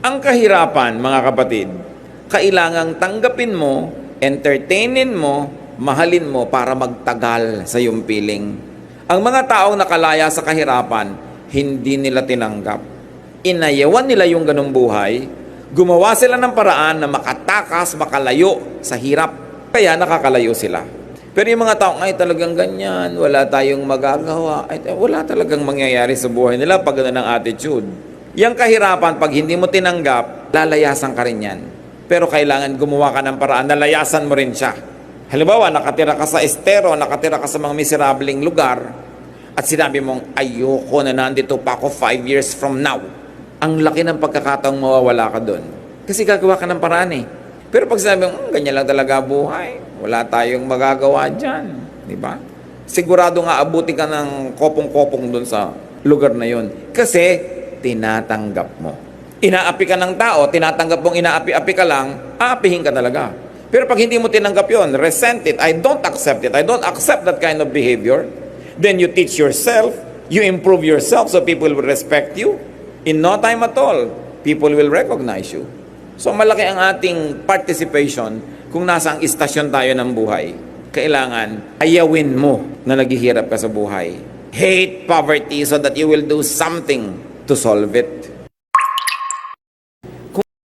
Ang kahirapan, mga kapatid, kailangang tanggapin mo, entertainin mo, mahalin mo para magtagal sa iyong piling. Ang mga taong nakalaya sa kahirapan, hindi nila tinanggap. Inayawan nila yung ganong buhay, gumawa sila ng paraan na makatakas, makalayo sa hirap. Kaya nakakalayo sila. Pero yung mga taong ay talagang ganyan, wala tayong magagawa, ay, wala talagang mangyayari sa buhay nila pag ganun ang attitude. Yung kahirapan, pag hindi mo tinanggap, lalayasan ka rin yan. Pero kailangan gumawa ka ng paraan, nalayasan mo rin siya. Halimbawa, nakatira ka sa estero, nakatira ka sa mga miserabling lugar, at sinabi mong, ayoko na nandito pa ako five years from now. Ang laki ng pagkakataong mawawala ka doon. Kasi gagawa ka ng paraan eh. Pero pag sinabi mo, "Hmm, ganyan lang talaga buhay, wala tayong magagawa dyan. Di ba? Sigurado nga abuti ka ng kopong-kopong doon sa lugar na yon. Kasi tinatanggap mo. Inaapi ka ng tao, tinatanggap mong inaapi-api ka lang, aapihin ka talaga. Pero pag hindi mo tinanggap yon, resent it, I don't accept it, I don't accept that kind of behavior, then you teach yourself, you improve yourself so people will respect you. In no time at all, people will recognize you. So malaki ang ating participation kung nasa ang istasyon tayo ng buhay. Kailangan ayawin mo na naghihirap ka sa buhay. Hate poverty so that you will do something Salvet